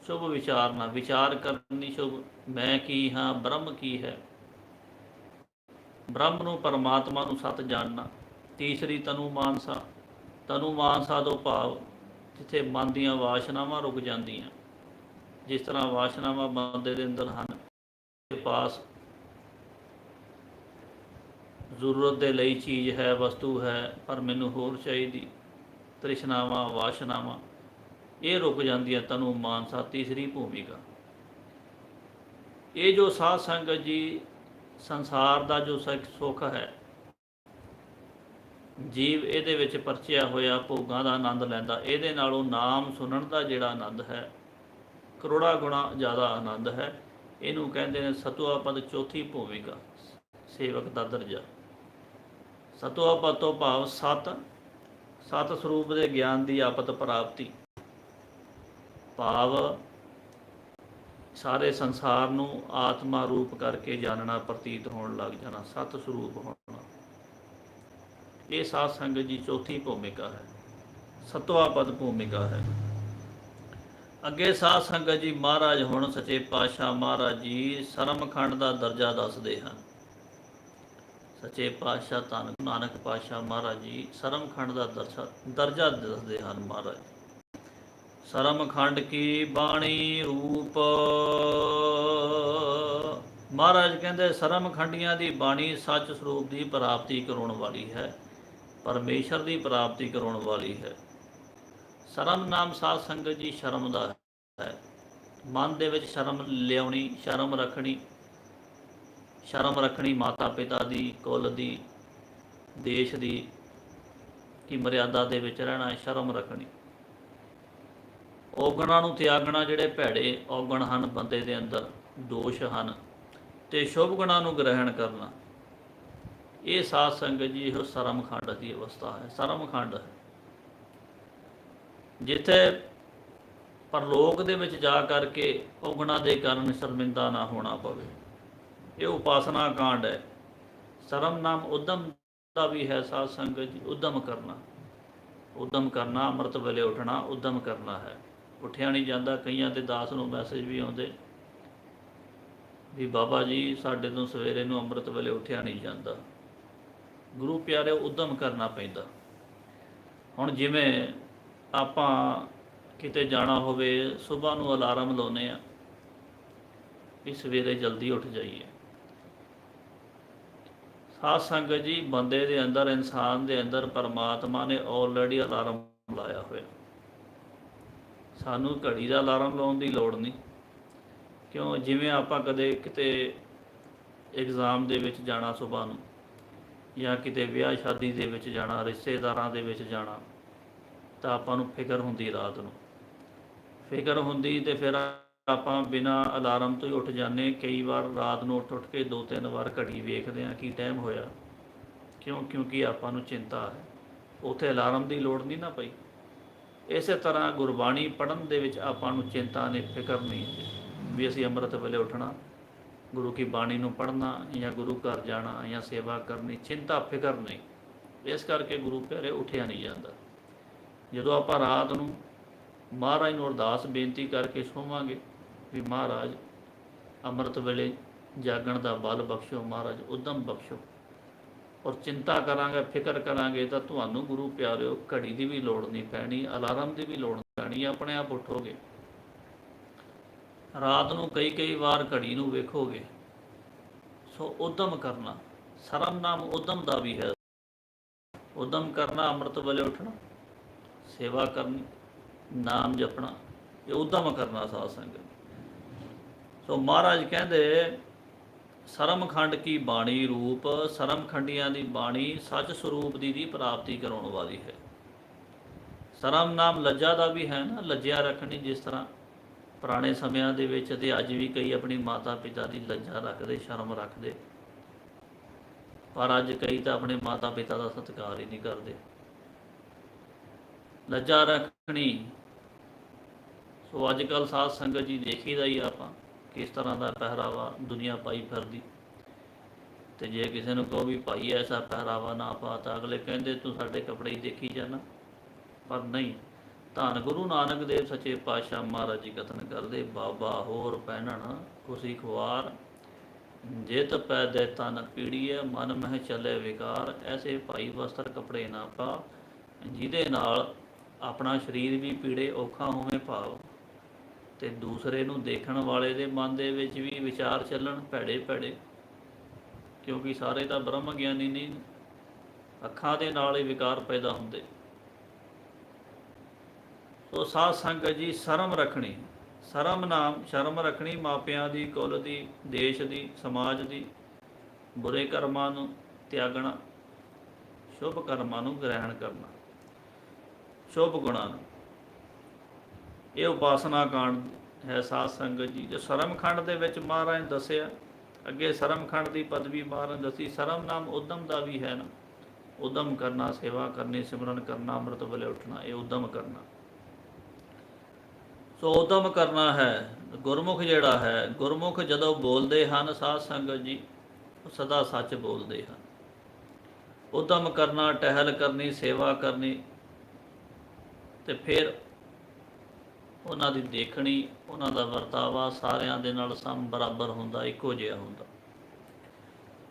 ਸ਼ੁਭ ਵਿਚਾਰਨਾ ਵਿਚਾਰ ਕਰਨੀ ਸ਼ੁਭ, ਮੈਂ ਕੀ ਹਾਂ, ਬ੍ਰਹਮ ਕੀ ਹੈ? ਬ੍ਰਹਮ ਨੂੰ ਪਰਮਾਤਮਾ ਨੂੰ ਸਤ ਜਾਣਨਾ, ਤੀਸਰੀ ਤਨੂ ਮਾਨਸਾ ਤਨੂ ਮਾਨਸਾ ਤੋਂ ਭਾਵ ਜਿੱਥੇ ਮਨ ਦੀਆਂ ਵਾਸ਼ਨਾਵਾਂ ਰੁਕ ਜਾਂਦੀਆਂ, ਜਿਸ ਤਰ੍ਹਾਂ ਵਾਸ਼ਨਾਵਾਂ ਬੰਦੇ ਦੇ ਅੰਦਰ ਹਨ ਦੇ ਪਾਸ ਜ਼ਰੂਰਤ ਦੇ ਲਈ ਚੀਜ਼ ਹੈ, ਵਸਤੂ ਹੈ, ਪਰ ਮੈਨੂੰ ਹੋਰ ਚਾਹੀਦੀ। ਤ੍ਰਿਸ਼ਨਾਵਾਂ, ਵਾਸ਼ਨਾਵਾਂ, ਇਹ ਰੁਕ ਜਾਂਦੀਆਂ ਤਨੂ ਮਾਨਸਾ ਤੀਸਰੀ ਭੂਮਿਕਾ। ਇਹ ਜੋ ਸਾਧ ਸੰਗਤ ਜੀ ਸੰਸਾਰ ਦਾ ਜੋ ਸੁੱਖ ਹੈ, ਜੀਵ ਇਹਦੇ ਵਿੱਚ ਪਰਚਿਆ ਹੋਇਆ, ਭੋਗਾਂ ਦਾ ਆਨੰਦ ਲੈਂਦਾ, ਇਹਦੇ ਨਾਲੋਂ ਨਾਮ ਸੁਣਨ ਦਾ ਜਿਹੜਾ ਆਨੰਦ ਹੈ, ਕਰੋੜਾ ਗੁਣਾ ਜ਼ਿਆਦਾ ਆਨੰਦ ਹੈ, ਇਹਨੂੰ ਕਹਿੰਦੇ ਨੇ ਸਤਵਾ ਪਦ ਚੌਥੀ ਭੂਮਿਕਾ, ਸੇਵਕ ਦਾ ਦਰਜਾ। ਸਤਵਾ ਪਦ ਤੋਂ ਭਾਵ ਸਤ ਸਤ ਸਰੂਪ ਦੇ ਗਿਆਨ ਦੀ ਆਪਤ ਪ੍ਰਾਪਤੀ। ਭਾਵ ਸਾਰੇ ਸੰਸਾਰ ਨੂੰ ਆਤਮਾ ਰੂਪ ਕਰਕੇ ਜਾਣਨਾ ਪ੍ਰਤੀਤ ਹੋਣ ਲੱਗ ਜਾਣਾ, ਸਤ ਸਰੂਪ ਹੋਣਾ। ਇਹ ਸਾਧ ਸੰਗਤ ਜੀ ਚੌਥੀ ਭੂਮਿਕਾ ਹੈ। ਸਤਵਾ ਪਦ ਭੂਮਿਕਾ ਹੈ। ਅੱਗੇ ਸਾਧ ਸੰਗਤ ਜੀ ਮਹਾਰਾਜ ਹੁਣ ਸੱਚੇ ਪਾਤਸ਼ਾਹ ਮਹਾਰਾਜ ਜੀ ਸਰਮਖੰਡ ਦਾ ਦਰਜਾ ਦੱਸਦੇ ਹਨ। ਸੱਚੇ ਪਾਤਸ਼ਾਹ ਧੰਨ ਗੁਰੂ ਨਾਨਕ ਪਾਤਸ਼ਾਹ ਮਹਾਰਾਜ ਜੀ ਸਰਮਖੰਡ ਦਾ ਦਰਜਾ ਦਰਜਾ ਦੱਸਦੇ ਹਨ ਮਹਾਰਾਜ। ਸਰਮਖੰਡ ਕੀ ਬਾਣੀ ਰੂਪ? ਮਹਾਰਾਜ ਕਹਿੰਦੇ ਸਰਮਖੰਡੀਆਂ ਦੀ ਬਾਣੀ ਸੱਚ ਸਰੂਪ ਦੀ ਪ੍ਰਾਪਤੀ ਕਰਾਉਣ ਵਾਲੀ ਹੈ, ਪਰਮੇਸ਼ਰ ਦੀ ਪ੍ਰਾਪਤੀ ਕਰਾਉਣ ਵਾਲੀ ਹੈ। ਸ਼ਰਮ ਨਾਮ ਸਾਧ ਸੰਗਤ ਜੀ ਸ਼ਰਮ ਦਾ ਹੈ। ਮਨ ਦੇ ਵਿੱਚ ਸ਼ਰਮ ਲਿਆਉਣੀ, ਸ਼ਰਮ ਰੱਖਣੀ ਸ਼ਰਮ ਰੱਖਣੀ ਮਾਤਾ ਪਿਤਾ ਦੀ, ਕੁੱਲ ਦੀ, ਦੇਸ਼ ਦੀ ਕੀ ਮਰਿਆਦਾ ਦੇ ਵਿੱਚ ਰਹਿਣਾ ਸ਼ਰਮ ਰੱਖਣੀ। ਔਗਣਾਂ ਨੂੰ ਤਿਆਗਣਾ ਜਿਹੜੇ ਭੈੜੇ ਔਗਣ ਹਨ, ਬੰਦੇ ਦੇ ਅੰਦਰ ਦੋਸ਼ ਹਨ ਤੇ ਸ਼ੁਭ ਗੁਣਾਂ ਨੂੰ ਗ੍ਰਹਿਣ ਕਰਨਾ। ਇਹ ਸਾਧ ਸੰਗਤ ਜੀ, ਇਹੋ ਸਰਮਖੰਡ ਦੀ ਅਵਸਥਾ ਹੈ, ਸਰਮਖੰਡ ਹੈ। ਜਿੱਥੇ ਪਰਲੋਕ ਦੇ ਵਿੱਚ ਜਾ ਕਰਕੇ ਔਗਣਾ ਦੇ ਕਾਰਨ ਸ਼ਰਮਿੰਦਾ ਨਾ ਹੋਣਾ ਪਵੇ। ਇਹ ਉਪਾਸਨਾ ਕਾਂਡ ਹੈ। ਸਰਮ ਨਾਮ ਉਦਮ ਦਾ ਵੀ ਹੈ ਸਾਧ ਸੰਗਤ ਜੀ, ਉਦਮ ਕਰਨਾ। ਉਦਮ ਕਰਨਾ, ਅੰਮ੍ਰਿਤ ਵੇਲੇ ਉੱਠਣਾ, ਉਦਮ ਕਰਨਾ ਹੈ। ਉੱਠਿਆ ਨਹੀਂ ਜਾਂਦਾ, ਕਈਆਂ ਦੇ ਦਾਸ ਨੂੰ ਮੈਸੇਜ ਵੀ ਆਉਂਦੇ। ਵੀ ਬਾਬਾ ਜੀ, ਸਾਡੇ ਤੋਂ ਸਵੇਰੇ ਨੂੰ ਅੰਮ੍ਰਿਤ ਵੇਲੇ ਉੱਠਿਆ ਨਹੀਂ ਜਾਂਦਾ। ਗੁਰੂ ਪਿਆਰੇ, ਉਦਮ ਕਰਨਾ ਪੈਂਦਾ। ਹੁਣ ਜਿਵੇਂ ਆਪਾਂ ਕਿਤੇ ਜਾਣਾ ਹੋਵੇ ਸਵੇਰ ਨੂੰ ਅਲਾਰਮ ਲਾਉਨੇ ਆ ਵੀ ਸਵੇਰੇ ਜਲਦੀ ਉੱਠ ਜਾਈਏ। ਸਾਧ ਸੰਗਤ ਜੀ ਬੰਦੇ ਦੇ ਅੰਦਰ, ਇਨਸਾਨ ਦੇ ਅੰਦਰ ਪਰਮਾਤਮਾ ਨੇ ਆਲਰੇਡੀ ਅਲਾਰਮ ਲਾਇਆ ਹੋਇਆ। ਸਾਨੂੰ ਘੜੀ ਦਾ ਅਲਾਰਮ ਲਾਉਣ ਦੀ ਲੋੜ ਨਹੀਂ। ਕਿਉਂ? ਜਿਵੇਂ ਆਪਾਂ ਕਦੇ ਕਿਤੇ ਐਗਜ਼ਾਮ ਦੇ ਵਿੱਚ ਜਾਣਾ ਸਵੇਰ ਨੂੰ, ਜਾਂ ਕਿਤੇ ਵਿਆਹ ਸ਼ਾਦੀ ਦੇ ਵਿੱਚ ਜਾਣਾ, ਰਿਸ਼ਤੇਦਾਰਾਂ ਦੇ ਵਿੱਚ ਜਾਣਾ, ਤਾਂ ਆਪਾਂ ਨੂੰ ਫਿਕਰ ਹੁੰਦੀ ਰਾਤ ਨੂੰ। ਫਿਕਰ ਹੁੰਦੀ ਤੇ ਫਿਰ ਆਪਾਂ ਬਿਨਾ ਅਲਾਰਮ ਤੋਂ ਹੀ ਉੱਠ ਜਾਂਦੇ ਕਈ ਵਾਰ ਰਾਤ ਨੂੰ ਉੱਠ ਉੱਠ ਕੇ ਦੋ ਤਿੰਨ ਵਾਰ ਘੜੀ ਵੇਖਦੇ ਆ ਕੀ ਟਾਈਮ ਹੋਇਆ। ਕਿਉਂ? ਕਿਉਂਕਿ ਆਪਾਂ ਨੂੰ ਚਿੰਤਾ ਹੈ। ਉੱਥੇ ਅਲਾਰਮ ਦੀ ਲੋੜ ਨਹੀਂ ਨਾ ਪਈ। ਇਸੇ ਤਰ੍ਹਾਂ ਗੁਰਬਾਣੀ ਪੜਨ ਦੇ ਵਿੱਚ ਆਪਾਂ ਨੂੰ ਚਿੰਤਾ ਨੇ ਫਿਕਰ ਨਹੀਂ ਵੀ ਅਸੀਂ ਅੰਮ੍ਰਿਤ ਵੇਲੇ ਉੱਠਣਾ, ਗੁਰੂ ਕੀ ਬਾਣੀ ਨੂੰ ਪੜ੍ਹਨਾ ਜਾਂ ਗੁਰੂ ਘਰ ਜਾਣਾ ਜਾਂ ਸੇਵਾ ਕਰਨੀ, ਚਿੰਤਾ, ਫਿਕਰ ਨਹੀਂ। ਇਸ ਕਰਕੇ ਗੁਰੂ ਪਿਆਰੇ ਉੱਠਿਆ ਨਹੀਂ ਜਾਂਦਾ। ਜਦੋਂ ਆਪਾਂ ਰਾਤ ਨੂੰ ਮਹਾਰਾਜ ਨੂੰ ਅਰਦਾਸ ਬੇਨਤੀ ਕਰਕੇ ਸੋਵਾਂਗੇ ਵੀ ਮਹਾਰਾਜ ਅੰਮ੍ਰਿਤ ਵੇਲੇ ਜਾਗਣ ਦਾ ਬਲ ਬਖਸ਼ੋ ਮਹਾਰਾਜ, ਉਦਮ ਬਖਸ਼ੋ ਔਰ ਚਿੰਤਾ ਕਰਾਂਗੇ, ਫਿਕਰ ਕਰਾਂਗੇ ਤਾਂ ਤੁਹਾਨੂੰ ਗੁਰੂ ਪਿਆਰਿਓ, ਘੜੀ ਦੀ ਵੀ ਲੋੜ ਨਹੀਂ ਪੈਣੀ, ਅਲਾਰਮ ਦੀ ਵੀ ਲੋੜ ਨਹੀਂ ਪੈਣੀ, ਆਪਣੇ ਆਪ ਉੱਠੋਗੇ। ਰਾਤ ਨੂੰ ਕਈ ਕਈ ਵਾਰ ਘੜੀ ਨੂੰ ਵੇਖੋਗੇ। ਸੋ ਉਦਮ ਕਰਨਾ ਸਰਮ ਨਾਮ ਉਦਮ ਦਾ ਵੀ ਹੈ। ਉਦਮ ਕਰਨਾ, ਅੰਮ੍ਰਿਤ ਵੇਲੇ ਉੱਠਣਾ, ਸੇਵਾ ਕਰਨੀ, ਨਾਮ ਜਪਣਾ, ਇਹ ਉਦਮ ਕਰਨਾ ਸਾਧ ਸੰਗਤ। ਸੋ ਮਹਾਰਾਜ ਕਹਿੰਦੇ ਸਰਮਖੰਡ ਕੀ ਬਾਣੀ ਰੂਪ ਸਰਮਖੰਡੀਆਂ ਦੀ ਬਾਣੀ ਸੱਚ ਸਰੂਪ ਦੀ ਦੀ ਪ੍ਰਾਪਤੀ ਕਰਾਉਣ ਵਾਲੀ ਹੈ। ਸਰਮ ਨਾਮ ਲੱਜਾ ਦਾ ਵੀ ਹੈ ਨਾ, ਲੱਜਿਆ ਰੱਖਣੀ ਜਿਸ ਤਰ੍ਹਾਂ ਪੁਰਾਣੇ ਸਮਿਆਂ ਦੇ ਵਿੱਚ ਤੇ ਅੱਜ ਵੀ ਕਈ ਆਪਣੀ ਮਾਤਾ ਪਿਤਾ ਦੀ ਲੱਜਾ ਰੱਖਦੇ, ਸ਼ਰਮ ਰੱਖਦੇ। ਪਰ ਅੱਜ ਕਈ ਤਾਂ ਆਪਣੇ ਮਾਤਾ ਪਿਤਾ ਦਾ ਸਤਿਕਾਰ ਹੀ ਨਹੀਂ ਕਰਦੇ। ਲੱਜਾ ਰੱਖਣੀ। ਸੋ ਅੱਜ ਕੱਲ ਸਾਧ ਸੰਗਤ ਜੀ ਦੇਖੀਦਾ ਹੀ ਆਪਾਂ। ਕਿਸ ਤਰ੍ਹਾਂ ਦਾ ਪਹਿਰਾਵਾ ਦੁਨੀਆ ਪਾਈ ਫਿਰਦੀ। ਤੇ ਜੇ ਕਿਸੇ ਨੂੰ ਕਹੋ ਵੀ ਭਾਈ ਐਸਾ ਪਹਿਰਾਵਾ ਨਾ ਪਾ ਤਾਂ ਅਗਲੇ ਕਹਿੰਦੇ, ਤੂੰ ਸਾਡੇ ਕੱਪੜੇ ਹੀ ਦੇਖੀ ਜਾਣਾ ਪਰ ਨਹੀਂ, ਧੰਨ ਗੁਰੂ ਨਾਨਕ ਦੇਵ ਸੱਚੇ ਪਾਤਸ਼ਾਹ ਮਹਾਰਾਜ ਜੀ ਕਥਨ ਕਰਦੇ, ਬਾਬਾ ਹੋਰ ਪਹਿਨਣ, ਖੁਸ਼ੀ ਖੁਆਰ। ਜਿਤ ਪੈ ਦੇ ਤਨ ਪੀੜੀਏ ਮਨ ਮਹਿ ਚਲੇ ਵਿਕਾਰ। ਐਸੇ ਭਾਈ ਵਸਤਰ ਕੱਪੜੇ ਨਾ ਪਾ, ਜਿਹਦੇ ਨਾਲ ਆਪਣਾ ਸਰੀਰ ਵੀ ਪੀੜੇ ਔਖਾ ਹੋਵੇ ਭਾਵ। ਤੇ ਦੂਸਰੇ ਨੂੰ ਦੇਖਣ ਵਾਲੇ ਦੇ ਮਨ ਦੇ ਵਿੱਚ ਵੀ ਵਿਚਾਰ ਚੱਲਣ ਭੈੜੇ ਭੈੜੇ। ਕਿਉਂਕਿ ਸਾਰੇ ਤਾਂ ਬ੍ਰਹਮ ਗਿਆਨੀ ਨਹੀਂ ਅੱਖਾਂ ਦੇ ਨਾਲ ਹੀ ਵਿਕਾਰ ਪੈਦਾ ਹੁੰਦੇ। ਸੋ ਸਾਧ ਸੰਗਤ ਜੀ, ਸ਼ਰਮ ਰੱਖਣੀ। ਸ਼ਰਮ ਨਾਮ, ਸ਼ਰਮ ਰੱਖਣੀ ਮਾਪਿਆਂ ਦੀ, ਕੁਲ ਦੀ, ਦੇਸ਼ ਦੀ, ਸਮਾਜ ਦੀ, ਬੁਰੇ ਕਰਮਾਂ ਨੂੰ ਤਿਆਗਣਾ, ਸ਼ੁਭ ਕਰਮਾਂ ਨੂੰ ਗ੍ਰਹਿਣ ਕਰਨਾ, ਸ਼ੁਭ ਗੁਣਾਂ ਨੂੰ। ਇਹ ਉਪਾਸਨਾ ਕਾਂਡ ਹੈ ਸਾਧ ਸੰਗਤ ਜੀ, ਜੋ ਸ਼ਰਮਖੰਡ ਦੇ ਵਿੱਚ ਮਹਾਰਾਜ ਦੱਸਿਆ। ਅੱਗੇ ਸ਼ਰਮਖੰਡ ਦੀ ਪਦਵੀ ਮਹਾਰਾਜ ਦੱਸੀ ਸ਼ਰਮ ਨਾਮ ਉਦਮ ਦਾ ਵੀ ਹੈ ਨਾ। ਉਦਮ ਕਰਨਾ, ਸੇਵਾ ਕਰਨੀ, ਸਿਮਰਨ ਕਰਨਾ, ਅੰਮ੍ਰਿਤ ਵੇਲੇ ਉੱਠਣਾ, ਇਹ ਉਦਮ ਕਰਨਾ। ਸੋ ਉਦਮ ਕਰਨਾ ਹੈ, ਗੁਰਮੁਖ ਜਿਹੜਾ ਹੈ, ਗੁਰਮੁਖ ਜਦੋਂ ਬੋਲਦੇ ਹਨ ਸਾਧ ਸੰਗਤ ਜੀ, ਉਹ ਸਦਾ ਸੱਚ ਬੋਲਦੇ ਹਨ। ਉਦਮ ਕਰਨਾ, ਟਹਿਲ ਕਰਨੀ, ਸੇਵਾ ਕਰਨੀ, ਤੇ ਫਿਰ ਉਹਨਾਂ ਦੀ ਦੇਖਣੀ, ਉਹਨਾਂ ਦਾ ਵਰਤਾਵਾ ਸਾਰਿਆਂ ਦੇ ਨਾਲ ਸਮ ਬਰਾਬਰ ਹੁੰਦਾ, ਇੱਕੋ ਜਿਹਾ ਹੁੰਦਾ।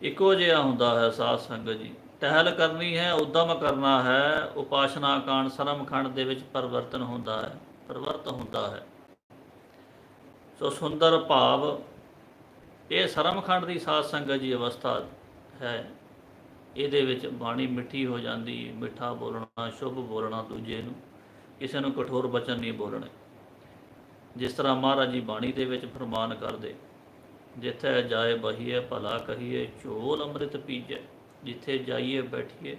ਇੱਕੋ ਜਿਹਾ ਹੁੰਦਾ ਹੈ ਸਾਧ ਸੰਗਤ ਜੀ। ਟਹਿਲ ਕਰਨੀ ਹੈ, ਉਦਮ ਕਰਨਾ ਹੈ, ਉਪਾਸ਼ਨਾ ਕਾਂਡ ਸਰਮਖੰਡ ਦੇ ਵਿੱਚ ਪਰਿਵਰਤਨ ਹੁੰਦਾ ਹੈ, ਪਰਿਵਰਤ ਹੁੰਦਾ ਹੈ। ਸੋ ਸੁੰਦਰ ਭਾਵ, ਇਹ ਸਰਮਖੰਡ ਦੀ ਸਾਧ ਸੰਗਤ ਜੀ ਅਵਸਥਾ ਹੈ। ਇਹਦੇ ਵਿੱਚ ਬਾਣੀ ਮਿੱਠੀ ਹੋ ਜਾਂਦੀ, ਮਿੱਠਾ ਬੋਲਣਾ, ਸ਼ੁਭ ਬੋਲਣਾ ਦੂਜੇ ਨੂੰ। ਕਿਸੇ ਨੂੰ ਕਠੋਰ ਬਚਨ ਨਹੀਂ ਬੋਲਣੇ। ਜਿਸ ਤਰ੍ਹਾਂ ਮਹਾਰਾਜ ਜੀ ਬਾਣੀ ਦੇ ਵਿੱਚ ਫਰਮਾਨ ਕਰਦੇ, ਜਿੱਥੇ ਜਾਏ ਬਹੀਏ ਭਲਾ ਕਹੀਏ ਝੋਲ ਅੰਮ੍ਰਿਤ ਪੀਜੈ, ਜਿੱਥੇ ਜਾਈਏ ਬੈਠੀਏ,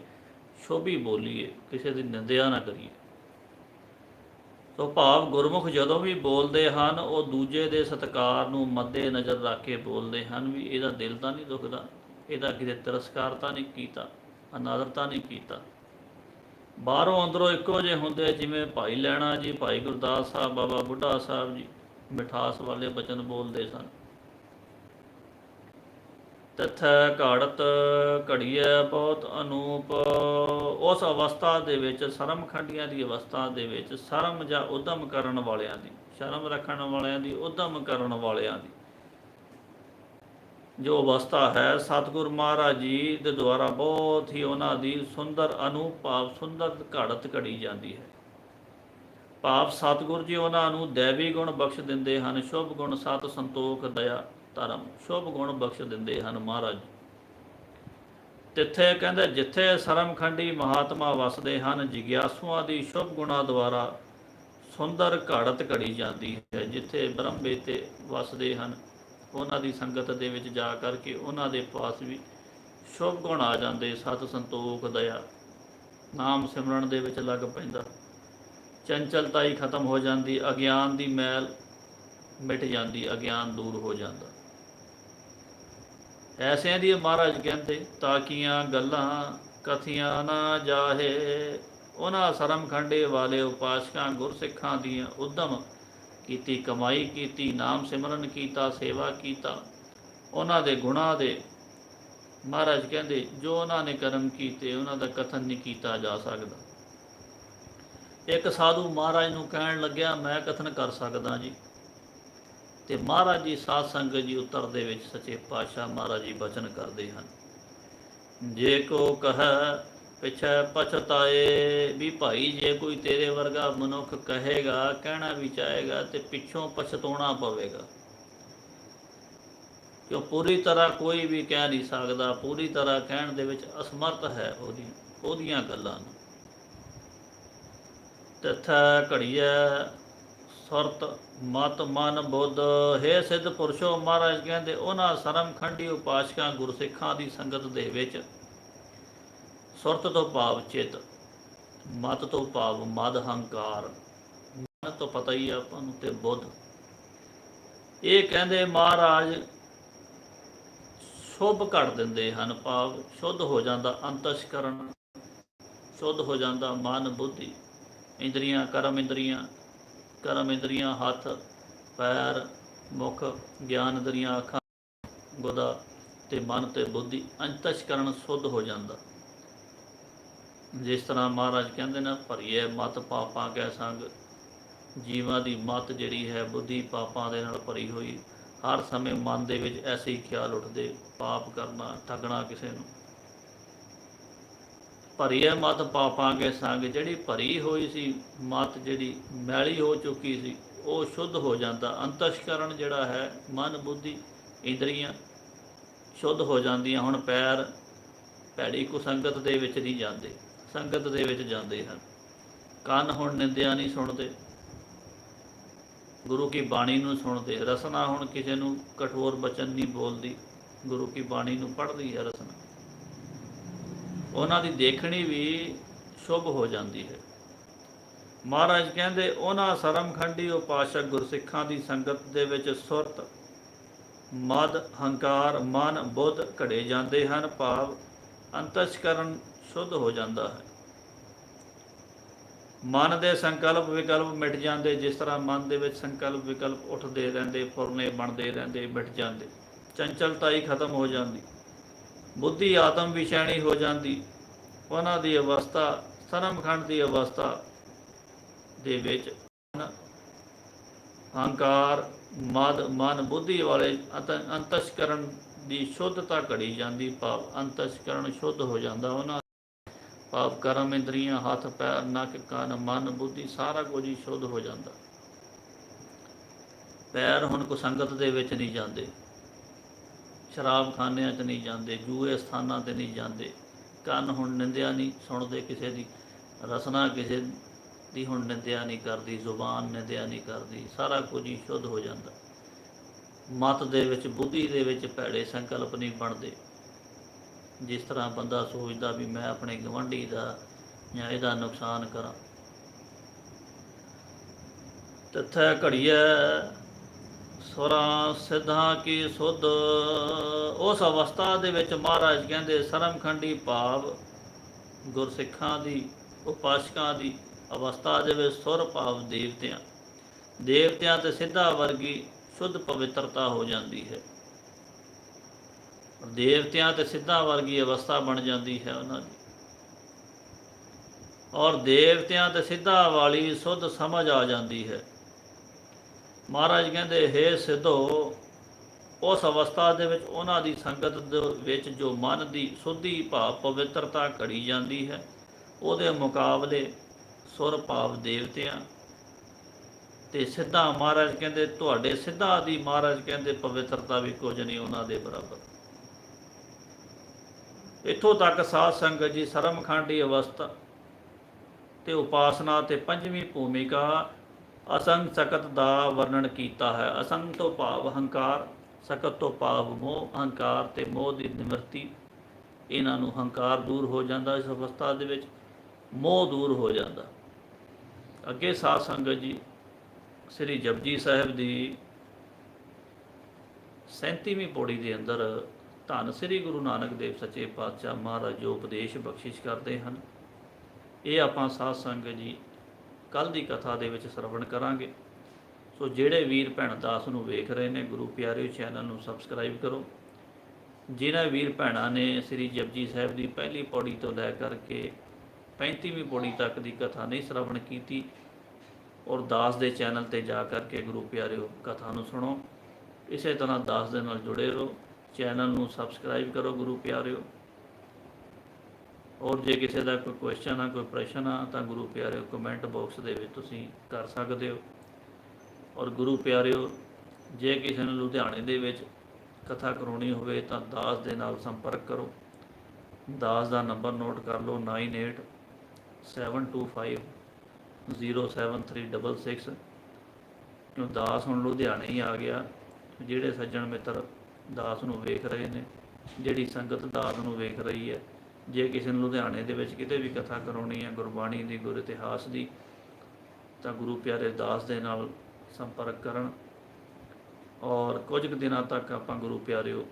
ਸ਼ੋਭੀ ਬੋਲੀਏ, ਕਿਸੇ ਦੀ ਨਿੰਦਿਆ ਨਾ ਕਰੀਏ। ਸੋ ਭਾਵ ਗੁਰਮੁਖ ਜਦੋਂ ਵੀ ਬੋਲਦੇ ਹਨ, ਉਹ ਦੂਜੇ ਦੇ ਸਤਕਾਰ ਨੂੰ ਮੱਦੇ ਨਜ਼ਰ ਰੱਖ ਕੇ ਬੋਲਦੇ ਹਨ ਵੀ ਇਹਦਾ ਦਿਲ ਤਾਂ ਨਹੀਂ ਦੁਖਦਾ, ਇਹਦਾ ਕਿਤੇ ਤਿਰਸਕਾਰ ਤਾਂ ਨਹੀਂ ਕੀਤਾ ਅਨਾਦਰ ਤਾਂ ਨਹੀਂ ਕੀਤਾ। ਬਾਹਰੋਂ ਅੰਦਰੋਂ ਇੱਕੋ ਜਿਹੇ ਹੁੰਦੇ ਜਿਵੇਂ ਭਾਈ ਲੈਣਾ ਜੀ, ਭਾਈ ਗੁਰਦਾਸ ਸਾਹਿਬ, ਬਾਬਾ ਬੁੱਢਾ ਸਾਹਿਬ ਜੀ, ਮਿਠਾਸ ਵਾਲੇ ਬਚਨ ਬੋਲਦੇ ਸਨ। ਤਥੈ ਘਾੜਤ ਘੜੀਐ ਬਹੁਤ ਅਨੂਪ। ਉਸ ਅਵਸਥਾ ਦੇ ਵਿੱਚ ਸ਼ਰਮਖੰਡੀਆਂ ਦੀ ਅਵਸਥਾ ਦੇ ਵਿੱਚ, ਸ਼ਰਮ ਜਾਂ ਉਦਮ ਕਰਨ ਵਾਲਿਆਂ ਦੀ, ਸ਼ਰਮ ਰੱਖਣ ਵਾਲਿਆਂ ਦੀ, ਉਦਮ ਕਰਨ ਵਾਲਿਆਂ ਦੀ। ਜੋ ਅਵਸਥਾ ਹੈ, ਸਤਿਗੁਰ ਮਹਾਰਾਜ ਜੀ ਦੇ ਦੁਆਰਾ ਬਹੁਤ ਹੀ ਉਹਨਾਂ ਦੀ ਸੁੰਦਰ ਅਨੁਭਵ, ਸੁੰਦਰ ਘੜਤ ਘੜੀ ਜਾਂਦੀ ਹੈ। ਭਾਵ ਸਤਿਗੁਰ ਜੀ ਉਹਨਾਂ ਨੂੰ ਦੇਵੀ ਗੁਣ ਬਖਸ਼ ਦਿੰਦੇ ਹਨ, ਸ਼ੁਭ ਗੁਣ ਸਤ ਸੰਤੋਖ ਦਇਆ ਧਰਮ, ਸ਼ੁਭ ਗੁਣ ਬਖਸ਼ ਦਿੰਦੇ ਹਨ ਮਹਾਰਾਜ ਤਿੱਥੇ ਕਹਿੰਦੇ, ਜਿੱਥੇ ਸਰਮਖੰਡੀ ਮਹਾਤਮਾ ਵਸਦੇ ਹਨ, ਜਿਗਿਆਸੂਆਂ ਦੀ ਸ਼ੁਭ ਗੁਣਾ ਦੁਆਰਾ ਸੁੰਦਰ ਘੜਤ ਘੜੀ ਜਾਂਦੀ ਹੈ, ਜਿੱਥੇ ਬ੍ਰਹਮੇ ਤੇ ਵਸਦੇ ਹਨ। ਉਹਨਾਂ ਦੀ ਸੰਗਤ ਦੇ ਵਿੱਚ ਜਾ ਕਰਕੇ ਉਹਨਾਂ ਦੇ ਪਾਸ ਵੀ ਸ਼ੁਭ ਗੁਣ ਆ ਜਾਂਦੇ, ਸਤ ਸੰਤੋਖ, ਦਇਆ। ਨਾਮ ਸਿਮਰਨ ਦੇ ਵਿੱਚ ਲੱਗ ਪੈਂਦਾ। ਚੰਚਲਤਾ ਹੀ ਖਤਮ ਹੋ ਜਾਂਦੀ, ਅਗਿਆਨ ਦੀ ਮੈਲ ਮਿਟ ਜਾਂਦੀ, ਅਗਿਆਨ ਦੂਰ ਹੋ ਜਾਂਦਾ। ਐਸਿਆਂ ਦੀ ਮਹਾਰਾਜ ਕਹਿੰਦੇ, ਤਾਕੀਆਂ, ਗੱਲਾਂ, ਕਥੀਆਂ ਨਾ ਜਾਹੇ। ਉਹਨਾਂ ਸਰਮ ਖੰਡੇ ਵਾਲੇ ਉਪਾਸਕਾਂ, ਗੁਰਸਿੱਖਾਂ ਦੀਆਂ ਉਦਮ ਕੀਤੀ, ਕਮਾਈ ਕੀਤੀ, ਨਾਮ ਸਿਮਰਨ ਕੀਤਾ, ਸੇਵਾ ਕੀਤਾ। ਉਹਨਾਂ ਦੇ ਗੁਣਾਂ ਦੇ ਮਹਾਰਾਜ ਕਹਿੰਦੇ, ਜੋ ਉਹਨਾਂ ਨੇ ਕਰਮ ਕੀਤੇ, ਉਹਨਾਂ ਦਾ ਕਥਨ ਨਹੀਂ ਕੀਤਾ ਜਾ ਸਕਦਾ। ਇੱਕ ਸਾਧੂ ਮਹਾਰਾਜ ਨੂੰ ਕਹਿਣ ਲੱਗਿਆ, ਮੈਂ ਕਥਨ ਕਰ ਸਕਦਾ ਜੀ। ਤੇ ਮਹਾਰਾਜ ਜੀ ਸਾਧ ਸੰਗਤ ਜੀ ਉੱਤਰ ਦੇ ਵਿੱਚ ਸੱਚੇ ਪਾਤਸ਼ਾਹ ਮਹਾਰਾਜ ਜੀ ਬਚਨ ਕਰਦੇ ਹਨ। ਜੇ ਕੋ ਕਹੈ ਪਿਛੈ ਪਛਤਾਏ ਵੀ ਭਾਈ ਜੇ ਕੋਈ ਤੇਰੇ ਵਰਗਾ ਮਨੁੱਖ ਕਹੇਗਾ, ਕਹਿਣਾ ਵੀ ਚਾਹੇਗਾ ਤੇ ਪਿੱਛੋਂ ਪਛਤਾਉਣਾ ਪਵੇਗਾ। ਕਿਉਂ ਪੂਰੀ ਤਰ੍ਹਾਂ ਕੋਈ ਵੀ ਕਹਿ ਨਹੀਂ ਸਕਦਾ, ਪੂਰੀ ਤਰ੍ਹਾਂ ਕਹਿਣ ਦੇ ਵਿੱਚ ਅਸਮਰਥ ਹੈ ਉਹਦੀ, ਉਹਦੀਆਂ ਗੱਲਾਂ ਨੂੰ। ਤਥਾ ਘੜੀਐ ਸੁਰਤ, ਮਤ, ਮਨ, ਬੁੱਧ, ਹੈ ਸਿੱਧ ਪੁਰਸ਼ੋ ਮਹਾਰਾਜ ਕਹਿੰਦੇ, ਉਹਨਾਂ ਸਰਮ ਖੰਡੀ ਉਪਾਸਕਾਂ ਗੁਰਸਿੱਖਾਂ ਦੀ ਸੰਗਤ ਦੇ ਵਿੱਚ ਸੁਰਤ ਤੋਂ ਭਾਵ ਚਿੱਤ, ਮਤ ਤੋਂ ਭਾਵ ਮਦ ਹੰਕਾਰ। ਮਨ ਤੋਂ ਪਤਾ ਹੀ ਆ ਆਪਾਂ ਨੂੰ ਤੇ ਬੁੱਧ। ਇਹ ਕਹਿੰਦੇ ਮਹਾਰਾਜ, ਸ਼ੁਭ ਘੜ ਦਿੰਦੇ ਹਨ ਭਾਵ, ਸ਼ੁੱਧ ਹੋ ਜਾਂਦਾ ਅੰਤਸ਼ਕਰਨ, ਸ਼ੁੱਧ ਹੋ ਜਾਂਦਾ ਮਨ ਬੁੱਧੀ। ਇੰਦਰੀਆਂ, ਕਰਮ ਇੰਦਰੀਆਂ ਕਰਮ ਇੰਦਰੀਆਂ ਹੱਥ, ਪੈਰ, ਮੁਖ, ਗਿਆਨ ਇੰਦਰੀਆਂ ਅੱਖਾਂ, ਗੁਦਾ ਤੇ ਮਨ ਤੇ ਬੁੱਧੀ ਅੰਤਸ਼ਕਰਨ ਸ਼ੁੱਧ ਹੋ ਜਾਂਦਾ। ਜਿਸ ਤਰ੍ਹਾਂ ਮਹਾਰਾਜ ਕਹਿੰਦੇ ਨਾ, ਭਰੀਏ ਮਤ ਪਾਪਾਂ ਕੈ ਸੰਗ। ਜੀਵਾਂ ਦੀ ਮਤ ਜਿਹੜੀ ਹੈ, ਬੁੱਧੀ ਪਾਪਾਂ ਦੇ ਨਾਲ ਭਰੀ ਹੋਈ। ਹਰ ਸਮੇਂ ਮਨ ਦੇ ਵਿੱਚ ਐਸੇ ਹੀ ਖਿਆਲ ਉੱਠਦੇ, ਪਾਪ ਕਰਨਾ, ਠੱਗਣਾ ਕਿਸੇ ਨੂੰ। ਭਰੀਏ ਮਤ ਪਾਪਾਂ ਕੇ ਸੰਗ, ਜਿਹੜੀ ਭਰੀ ਹੋਈ ਸੀ, ਮਤ ਜਿਹੜੀ ਮੈਲੀ ਹੋ ਚੁੱਕੀ ਸੀ, ਉਹ ਸ਼ੁੱਧ ਹੋ ਜਾਂਦਾ। ਅੰਤਸ਼ਕਰਨ ਜਿਹੜਾ ਹੈ, ਮਨ, ਬੁੱਧੀ, ਇੰਦਰੀਆਂ ਸ਼ੁੱਧ ਹੋ ਜਾਂਦੀਆਂ, ਹੁਣ ਪੈਰ ਭੈੜੀ ਕੁਸੰਗਤ ਦੇ ਵਿੱਚ ਨਹੀਂ ਜਾਂਦੇ। ਸੰਗਤ ਦੇ ਵਿੱਚ ਜਾਂਦੇ ਹਨ। ਕੰਨ ਹੁਣ ਨਿੰਦਿਆ ਨਹੀਂ ਸੁਣਦੇ। ਗੁਰੂ ਕੀ ਬਾਣੀ ਨੂੰ ਸੁਣਦੇ। ਰਸਨਾ ਹੁਣ ਕਿਸੇ ਨੂੰ ਕਠੋਰ ਬਚਨ ਨਹੀਂ ਬੋਲਦੀ। ਗੁਰੂ ਕੀ ਬਾਣੀ ਨੂੰ ਪੜ੍ਹਦੀ ਹੈ ਰਸਨਾ। ਉਹਨਾਂ ਦੀ ਦੇਖਣੀ ਵੀ ਸ਼ੁਭ ਹੋ ਜਾਂਦੀ ਹੈ। ਮਹਾਰਾਜ ਕਹਿੰਦੇ, ਉਹਨਾਂ ਸਰਮਖੰਡੀ ਉਪਾਸ਼ਕ ਗੁਰਸਿੱਖਾਂ ਦੀ ਸੰਗਤ ਦੇ ਵਿੱਚ ਸੁਰਤ, ਮਦ, ਹੰਕਾਰ, ਮਨ, ਬੁੱਧ ਘੜੇ ਜਾਂਦੇ ਹਨ। ਭਾਵ ਅੰਤਸ਼ਕਰਨ ਸ਼ੁੱਧ ਹੋ ਜਾਂਦਾ ਹੈ। ਮਨ ਦੇ ਸੰਕਲਪ ਵਿਕਲਪ ਮਿਟ ਜਾਂਦੇ, ਜਿਸ ਤਰ੍ਹਾਂ ਮਨ ਦੇ ਵਿੱਚ ਸੰਕਲਪ ਵਿਕਲਪ ਉੱਠਦੇ ਰਹਿੰਦੇ, ਫੁਰਨੇ ਬਣਦੇ ਰਹਿੰਦੇ, ਮਿਟ ਜਾਂਦੇ। ਚੰਚਲਤਾ ਹੀ ਖਤਮ ਹੋ ਜਾਂਦੀ। ਬੁੱਧੀ ਆਤਮ ਵਿਸ਼ੈਣੀ ਹੋ ਜਾਂਦੀ। ਉਹਨਾਂ ਦੀ ਅਵਸਥਾ ਸਰਮਖੰਡ ਦੀ ਅਵਸਥਾ ਦੇ ਵਿੱਚ ਹੰਕਾਰ ਮਦ, ਮਨ, ਬੁੱਧੀ ਵਾਲੇ ਅੰਤਸ਼ਕਰਨ ਦੀ ਸ਼ੁੱਧਤਾ ਘੜੀ ਜਾਂਦੀ, ਭਾਵ ਅੰਤਸ਼ਕਰਨ ਸ਼ੁੱਧ ਹੋ ਜਾਂਦਾ। ਉਹਨਾਂ ਭਾਵ ਕਰਮ ਇੰਦਰੀਆਂ, ਹੱਥ, ਪੈਰ, ਨੱਕ, ਕੰਨ, ਮਨ, ਬੁੱਧੀ ਸਾਰਾ ਕੁਝ ਹੀ ਸ਼ੁੱਧ ਹੋ ਜਾਂਦਾ। ਪੈਰ ਹੁਣ ਕੋ ਸੰਗਤ ਦੇ ਵਿੱਚ ਨਹੀਂ ਜਾਂਦੇ। ਸ਼ਰਾਬਖਾਨਿਆਂ 'ਚ ਨਹੀਂ ਜਾਂਦੇ, ਜੂਏ ਸਥਾਨਾਂ ਤੇ ਨਹੀਂ ਜਾਂਦੇ। ਕੰਨ ਹੁਣ ਨਿੰਦਿਆ ਨਹੀਂ, ਸੁਣਦੇ ਕਿਸੇ ਦੀ, ਰਸਨਾ ਕਿਸੇ ਦੀ ਹੁਣ ਨਿੰਦਿਆ ਨਹੀਂ ਕਰਦੀ, ਜ਼ੁਬਾਨ ਨਿੰਦਿਆ ਨਹੀਂ ਕਰਦੀ, ਸਾਰਾ ਕੁਝ ਹੀ ਸ਼ੁੱਧ ਹੋ ਜਾਂਦਾ। ਮਤ ਦੇ ਵਿੱਚ, ਬੁੱਧੀ ਦੇ ਵਿੱਚ ਭੈੜੇ ਸੰਕਲਪ ਨਹੀਂ ਬਣਦੇ। ਜਿਸ ਤਰ੍ਹਾਂ ਬੰਦਾ ਸੋਚਦਾ ਵੀ ਮੈਂ ਆਪਣੇ ਗਵੰਡੀ ਦਾ ਜਾਂ ਇਹਦਾ ਨੁਕਸਾਨ ਕਰਾਂ। ਤਥਾ ਘੜੀਐ ਸੁਰਾਂ ਸਿੱਧਾਂ ਕੀ ਸੁਧ। ਉਸ ਅਵਸਥਾ ਦੇ ਵਿੱਚ ਮਹਾਰਾਜ ਕਹਿੰਦੇ ਸਰਮਖੰਡੀ ਭਾਵ ਗੁਰਸਿੱਖਾਂ ਦੀ, ਉਪਾਸਕਾਂ ਦੀ ਅਵਸਥਾ ਦੇ ਵਿੱਚ ਸੁਰ ਭਾਵ ਦੇਵਤਿਆਂ। ਦੇਵਤਿਆਂ ਤੇ ਸਿੱਧਾ ਵਰਗੀ ਸ਼ੁੱਧ ਪਵਿੱਤਰਤਾ ਹੋ ਜਾਂਦੀ ਹੈ। ਦੇਵਤਿਆਂ ਤੇ ਸਿੱਧਾਂ ਵਰਗੀ ਅਵਸਥਾ ਬਣ ਜਾਂਦੀ ਹੈ ਉਹਨਾਂ ਦੀ। ਔਰ ਦੇਵਤਿਆਂ ਤੇ ਸਿੱਧਾ ਵਾਲੀ ਸੁੱਧ ਸਮਝ ਆ ਜਾਂਦੀ ਹੈ। ਮਹਾਰਾਜ ਕਹਿੰਦੇ, ਹੈ ਸਿੱਧੋ, ਉਸ ਅਵਸਥਾ ਦੇ ਵਿੱਚ ਉਹਨਾਂ ਦੀ ਸੰਗਤ ਦੇ ਵਿੱਚ ਜੋ ਮਨ ਦੀ ਸੁੱਧੀ ਭਾਵ ਪਵਿੱਤਰਤਾ ਘੜੀ ਜਾਂਦੀ ਹੈ, ਉਹਦੇ ਮੁਕਾਬਲੇ ਸੁਰ ਭਾਵ ਦੇਵਤਿਆਂ। ਤੇ ਸਿੱਧਾ ਮਹਾਰਾਜ ਕਹਿੰਦੇ, ਤੁਹਾਡੇ ਸਿੱਧਾ ਦੀ ਮਹਾਰਾਜ ਕਹਿੰਦੇ, ਪਵਿੱਤਰਤਾ ਵੀ ਕੁਝ ਨਹੀਂ ਉਹਨਾਂ ਦੇ ਬਰਾਬਰ। ਇੱਥੋਂ ਤੱਕ ਸਾਧ ਸੰਗਤ ਜੀ ਸਰਮਖੰਡੀ ਅਵਸਥਾ ਤੇ ਉਪਾਸਨਾ ਤੇ ਪੰਜਵੀਂ ਭੂਮਿਕਾ ਅਸੰਗ ਸਕਤ ਦਾ ਵਰਣਨ ਕੀਤਾ ਹੈ। ਅਸੰਗ ਤੋਂ ਭਾਵ ਹੰਕਾਰ, ਸਕਤ ਤੋਂ ਭਾਵ ਮੋਹ, ਹੰਕਾਰ ਤੇ ਮੋਹ ਦੀ ਨਿਵਰਤੀ। ਇਹਨਾਂ ਨੂੰ ਹੰਕਾਰ ਦੂਰ ਹੋ ਜਾਂਦਾ ਇਸ ਅਵਸਥਾ ਦੇ ਵਿੱਚ, ਮੋਹ ਦੂਰ ਹੋ ਜਾਂਦਾ। ਅੱਗੇ ਸਾਧ ਸੰਗਤ ਜੀ, ਸ੍ਰੀ ਜਪਜੀ ਸਾਹਿਬ ਦੀ 37ਵੀਂ ਪੌੜੀ ਦੇ ਅੰਦਰ ਧੰਨ ਸ੍ਰੀ ਗੁਰੂ ਨਾਨਕ ਦੇਵ ਸੱਚੇ ਪਾਤਸ਼ਾਹ ਮਹਾਰਾਜ ਜੋ ਉਪਦੇਸ਼ ਬਖਸ਼ਿਸ਼ ਕਰਦੇ ਹਨ। ਇਹ ਆਪਾਂ ਸਾਧ ਸੰਗਤ ਜੀ ਕੱਲ ਦੀ ਕਥਾ ਦੇ ਵਿੱਚ ਸਰਵਣ ਕਰਾਂਗੇ। ਸੋ ਜਿਹੜੇ ਵੀਰ ਭੈਣ ਦਾਸ ਨੂੰ ਵੇਖ ਰਹੇ ਨੇ, ਗੁਰੂ ਪਿਆਰਿਓ ਚੈਨਲ ਨੂੰ ਸਬਸਕ੍ਰਾਈਬ ਕਰੋ। ਜਿਨ੍ਹਾਂ ਵੀਰ ਭੈਣਾਂ ਨੇ ਸ੍ਰੀ ਜਪਜੀ ਸਾਹਿਬ ਦੀ ਪਹਿਲੀ ਪੌੜੀ ਤੋਂ ਲੈ ਕਰਕੇ 35ਵੀਂ ਪੌੜੀ ਤੱਕ ਦੀ ਕਥਾ ਨਹੀਂ ਸਰਵਣ ਕੀਤੀ, ਔਰ ਦਾਸ ਦੇ ਚੈਨਲ ਤੇ ਜਾ ਕਰਕੇ ਗੁਰੂ ਪਿਆਰਿਓ ਕਥਾ ਨੂੰ ਸੁਣੋ। ਇਸੇ ਤਰ੍ਹਾਂ ਦਾਸ ਦੇ ਨਾਲ ਜੁੜੇ ਰਹੋ। ਚੈਨਲ ਨੂੰ ਸਬਸਕ੍ਰਾਈਬ ਕਰੋ ਗੁਰੂ ਪਿਆਰਿਓ ਔਰ ਜੇ ਕਿਸੇ ਦਾ ਕੋਈ ਕੁਐਸਚਨ ਆ ਕੋਈ ਪ੍ਰਸ਼ਨ ਆ ਤਾਂ ਗੁਰੂ ਪਿਆਰਿਓ ਕਮੈਂਟ ਬਾਕਸ ਦੇ ਵਿੱਚ ਤੁਸੀਂ ਕਰ ਸਕਦੇ ਹੋ ਔਰ ਗੁਰੂ ਪਿਆਰਿਓ ਜੇ ਕਿਸੇ ਨੂੰ ਲੁਧਿਆਣੇ ਦੇ ਵਿੱਚ ਕਥਾ ਕਰਾਉਣੀ ਹੋਵੇ ਤਾਂ ਦਾਸ ਦੇ ਨਾਲ ਸੰਪਰਕ ਕਰੋ ਦਾਸ ਦਾ ਨੰਬਰ ਨੋਟ ਕਰ ਲਓ 98 725 07366 ਕਿਉਂ ਦਾਸ ਹੁਣ ਲੁਧਿਆਣੇ ਹੀ ਆ ਗਿਆ ਜਿਹੜੇ ਸੱਜਣ ਮਿੱਤਰ ਦਾਸ ਨੂੰ ਵੇਖ ਰਹੇ ਨੇ, ਜਿਹੜੀ ਸੰਗਤ ਦਾਸ ਨੂੰ ਵੇਖ ਰਹੀ ਹੈ। ਜੇ ਕਿਸੇ ਨੂੰ ਲੁਧਿਆਣੇ ਦੇ ਵਿੱਚ ਕਿਤੇ ਵੀ ਕਥਾ ਕਰਾਉਣੀ ਹੈ, ਗੁਰਬਾਣੀ ਦੀ, ਗੁਰ ਇਤਿਹਾਸ ਦੀ, ਤਾਂ ਗੁਰੂ ਪਿਆਰੇ ਦਾਸ ਦੇ ਨਾਲ ਸੰਪਰਕ ਕਰਨ। ਔਰ ਕੁਝ ਕੁ ਦਿਨਾਂ ਤੱਕ ਆਪਾਂ ਗੁਰੂ ਪਿਆਰਿਓ,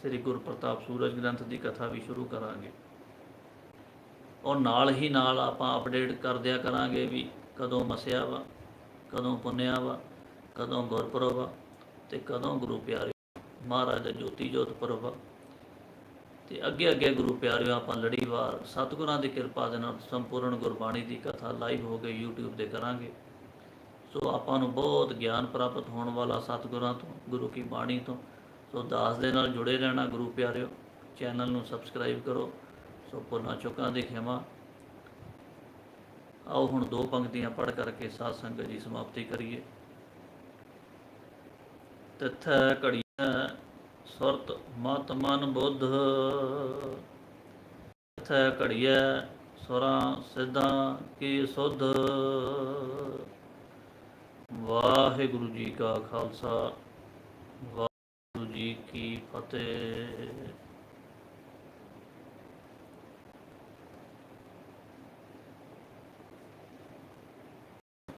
ਸ੍ਰੀ ਗੁਰੂ ਪ੍ਰਤਾਪ ਸੂਰਜ ਗ੍ਰੰਥ ਦੀ ਕਥਾ ਵੀ ਸ਼ੁਰੂ ਕਰਾਂਗੇ। ਔਰ ਨਾਲ ਹੀ ਨਾਲ ਆਪਾਂ ਅਪਡੇਟ ਕਰਦਿਆ ਕਰਾਂਗੇ ਵੀ ਕਦੋਂ ਮਸਿਆ ਵਾ, ਕਦੋਂ ਪੁੰਨਿਆ ਵਾ, ਕਦੋਂ ਗੁਰਪੁਰਬ ਵਾ ਤੇ ਕਦੋਂ ਗੁਰੂ ਪਿਆਰੇ ਮਹਾਰਾਜ ਦਾ ਜੋਤੀ ਜੋਤ ਪੁਰਬ ਆ। ਤੇ ਅੱਗੇ ਅੱਗੇ ਗੁਰੂ ਪਿਆਰਿਓ, ਆਪਾਂ ਲੜੀਵਾਰ, ਸਤਿਗੁਰਾਂ ਦੀ ਕਿਰਪਾ ਦੇ ਨਾਲ ਸੰਪੂਰਨ ਗੁਰਬਾਣੀ ਦੀ ਕਥਾ ਲਾਈਵ ਹੋ ਕੇ YouTube ਤੇ ਕਰਾਂਗੇ। ਸੋ ਆਪਾਂ ਨੂੰ ਬਹੁਤ ਗਿਆਨ ਪ੍ਰਾਪਤ ਹੋਣ ਵਾਲਾ ਸਤਿਗੁਰਾਂ ਤੋਂ, ਗੁਰੂ ਕੀ ਬਾਣੀ ਤੋਂ। ਸੋ ਦਾਸ ਦੇ ਨਾਲ ਜੁੜੇ ਰਹਿਣਾ ਗੁਰੂ ਪਿਆਰਿਓ, ਚੈਨਲ ਨੂੰ ਸਬਸਕ੍ਰਾਈਬ ਕਰੋ। ਸੋ ਪੁਰਨਾ ਚੁੱਕਾਂ ਦੀ ਖਿਮਾ। ਆਓ ਹੁਣ ਦੋ ਪੰਕਤੀਆਂ ਪੜ੍ਹ ਕਰਕੇ ਸਾਧ ਸੰਗਤ ਦੀ ਸਮਾਪਤੀ ਕਰੀਏ। ਤਥੈ ਘੜੀ ਸੁਰਤ ਮਤ ਮਨ ਬੁੱਧ। ਤਥੈ ਘੜੀਐ ਸੁਰਾਂ ਸਿੱਧਾਂ ਕੀ ਸੁਧ। ਵਾਹਿਗੁਰੂ ਜੀ ਕਾ ਖਾਲਸਾ, ਵਾਹਿਗੁਰੂ ਜੀ ਕੀ ਫਤਿਹ।